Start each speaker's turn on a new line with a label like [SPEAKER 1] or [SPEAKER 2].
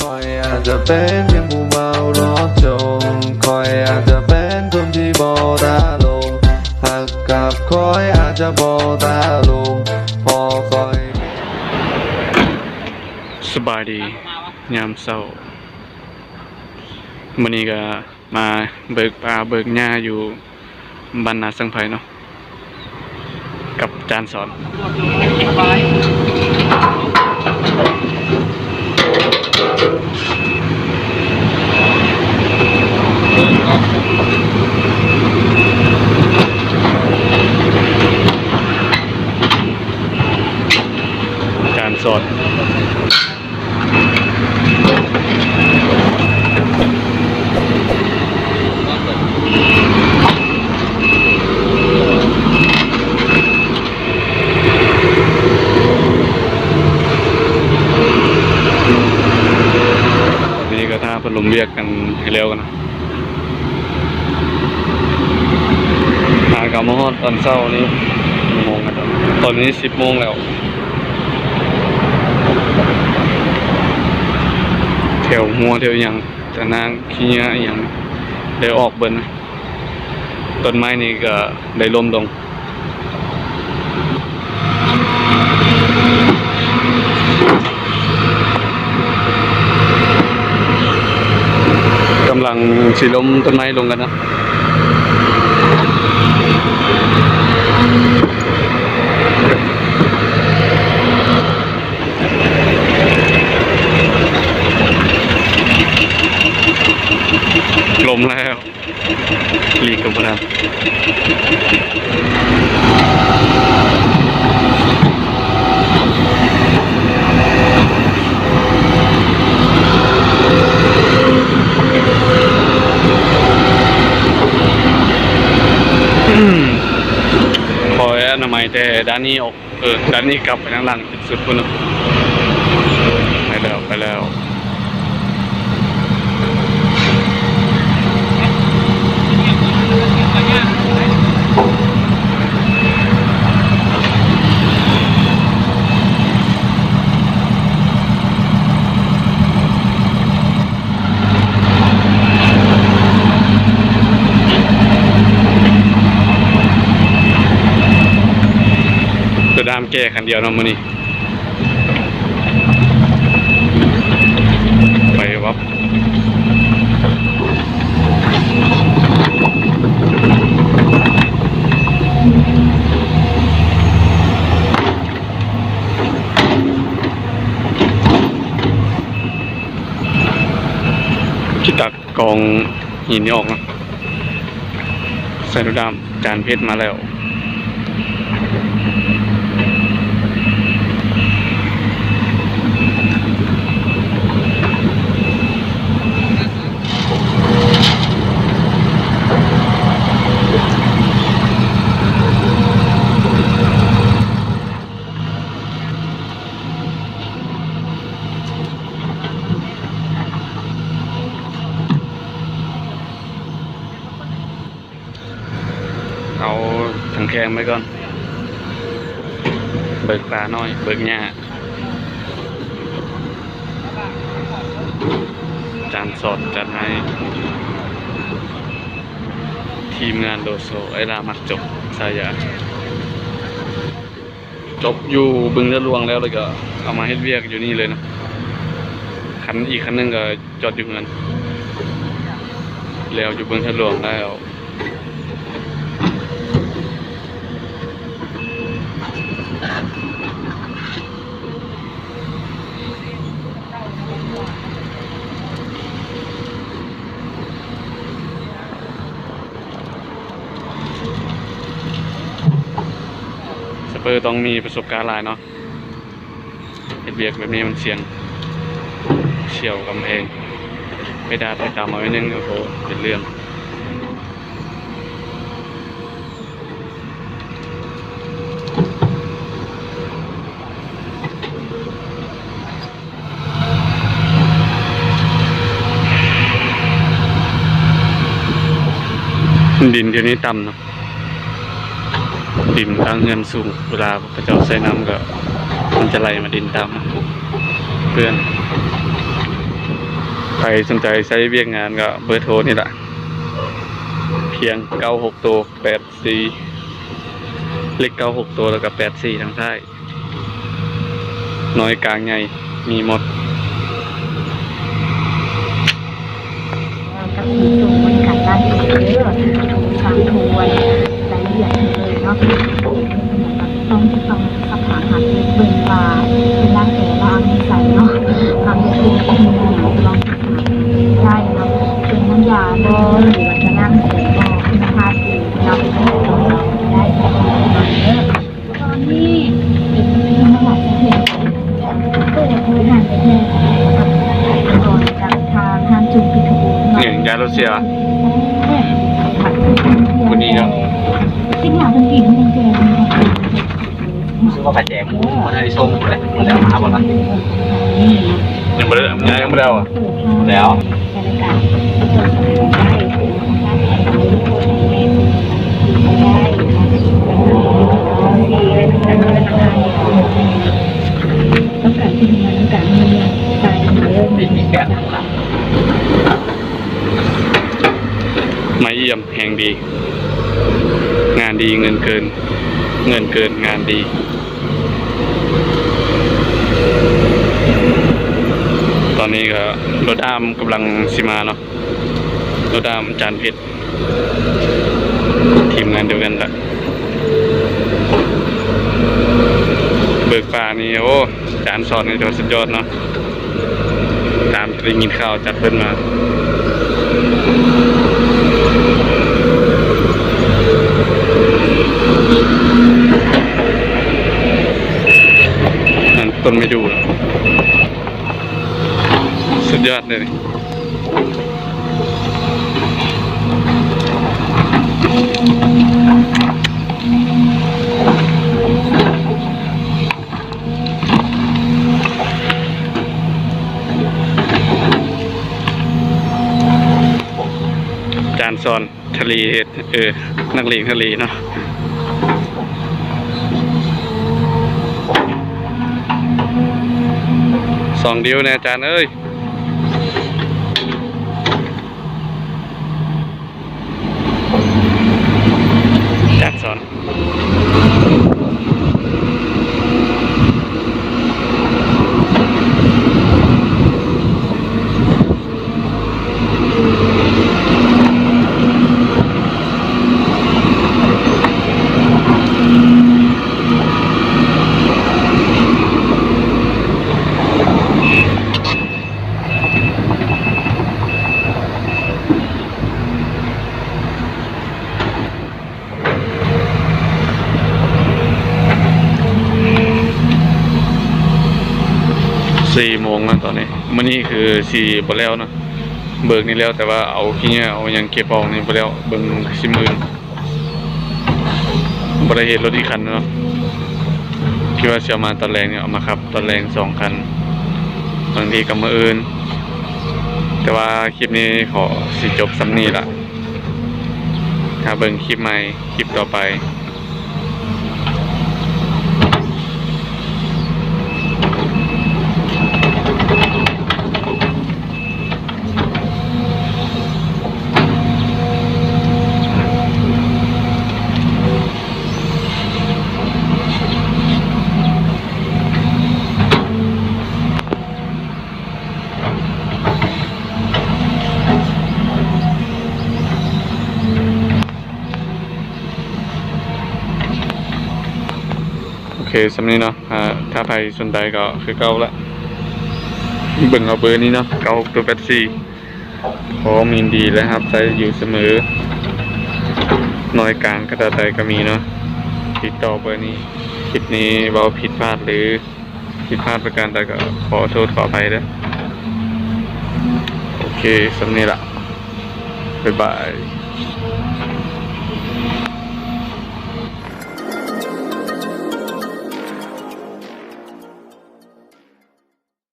[SPEAKER 1] คอยอาจจะเป็นเพียงผู้เมารอจงคอยอาจจะเป็นคนที่บอตาลงหากกับคอยอาจจะบอตาลงพอคอย
[SPEAKER 2] สบายดียามเช้ามื้อนี้ก็มาเบิกป่าเบิกหญ้าอยู่บ้านนาสังไผเนาะกับจารย์สอน อาจารย์สอน ทีนี้ก็ถ้าพัด ลมเรียกกันให้เร็วกันนะหากลับมาฮอดตอนเช้านี้กี่โมงกันตอนตอนนี้สิบโมงแล้วแถวหัวแถวย่างแต่นางขี้ยาอย่างได้ออกเบิ้นต้นไม้นี่ก็ได้ล้มลงำลังสีลมต้นไม้ลงกันนะลมแล้วหลีกกันันคอยอ นามัยแต่ด้านนี้ออกเออด้านนี้กลับไปทางหลังสุดพุ่นเนอะไปแล้วไปแล้ว แก้คันเดียวเนาะมื้อนี้ไปวับที่ตักกองหินนี่ออกนะใส่ตัวดามจานเพชรมาแล้ว เอา ถังแกงไปก่อน เบิกปลาน้อย เบิกหญ้าจานสดจัดให้ ทีมงานโดโซ ไอรามักจบสายาจบอยู่บึงเรือลวงแล้วเลยก็ เอามาเฮ็ดเวียกอยู่นี่เลยนะคันอีกคันหนึงก็จอดอยู่เงินแล้วอยู่บึงเรือลวงแล้ว ปอร์ต้องมีประสบการณ์หลายเนาะเฮ็ดเบียกแบบนี้มันเสี่ยงเฉียวกำแพงไม่ได้ไปตามมาไว้นึงโอ้โหเป็นเรื่องดินเดี๋ยวนี้ต่ำเนาะ ดินทางเงินสูงเวลาพระเจ้าใส่น้ำก็มันจะไหลมาดินตามเพื่อนใครสนใจใช้เวียกงานก็เบอร์โทรนี่แหละเพียง96ตัว84เล็ก96ตัวแล้วก็84ทั้งท้ายน้อยกลางใหญ่มีหมด
[SPEAKER 3] ก็คือตรงบริการด้านนี้เด้อทางทวนรายละเอียดเลยเนาะต้องต้องสถามหาเบิ่งว่าเป็นร่างแก่ร่างนิสัยเนาะทำเป็นเป็นยังไงลองได้เนาะเป็นน้ำยาบ่หรือว่าจะนั่งแก่บ่คุณภาพดีเราเป็นของเราได้เด้อตอนนี้เป็นเป็นระดับประเทศก็อยากรู้ทางประเทศกับก่อนจากทางทางจุดพิทู
[SPEAKER 2] เนี่ยยาโรเซีย
[SPEAKER 3] กินอย่างเป็นกิ่งเป็นแกง
[SPEAKER 4] ซื้อว่าไปแจกมูมันได้ส่งเลยมันแล้วหาบ่ล่ะ
[SPEAKER 2] ยังไม่ได้ยังไม่ได้อาอะ
[SPEAKER 4] แล้ว
[SPEAKER 3] ต้องการที่งานต้องการเงินตายเยอะ
[SPEAKER 4] มีมีแค่นั้นล่
[SPEAKER 2] เยี่ยมแห่งดี นเงินเกิน เงินเกินงานดีตอนนี้ก็รถอ้ามกำลังสิมาเนาะรถอ้ามจานเพชรทีมงานเดียวกันแหละเบิกป่านี่โอ้จานสอนนี่ถือว่าสุดยอดเนาะตามที่ได้ยินข่าวจัดเพิ่นมา นั่นต้นไม่ดูสุดยอดเลยจานซอนทะเลเออนักเลงทะเลเนาะ สองเดียวเนี่ยอาจารย์เอ้ย จัดสอน สี่โมงแล้วตอนนี้มื่อนี้คือสี่บแล้วนะเบิกนี่แล้วแต่ว่าเอาขี้เนี่ยเอายังเก็บออกนี่บแล้วเบิ่งสิมือบริเหตุรถอีกคันเนาะคิดว่าจะมาตอนแรงเนี่ยเอามาขับตอนแรงสองคันบางทีกับมืออื่น แต่ว่าคลิปนี้ขอสิจบสำนีละถ้าเบิ่งคลิปใหม่คลิปต่อไป สำนี้เนาะถ้าใครสนใจก็คือเก้าละเบิ่งเอาเบอร์นี้เนาะเก้าตัวแปดสี่พร้อมินดีแล้วครับใช้อยู่เสมอน้อยกลางกระดาษใดก็มีเนาะติดต่อเบอร์นี้คลิปนี้เบาผิดพลาดหรือผิดพลาดประการใดก็ขอโทษขออภัยด้วยโอเคสำนี้ละบ๊ายบาย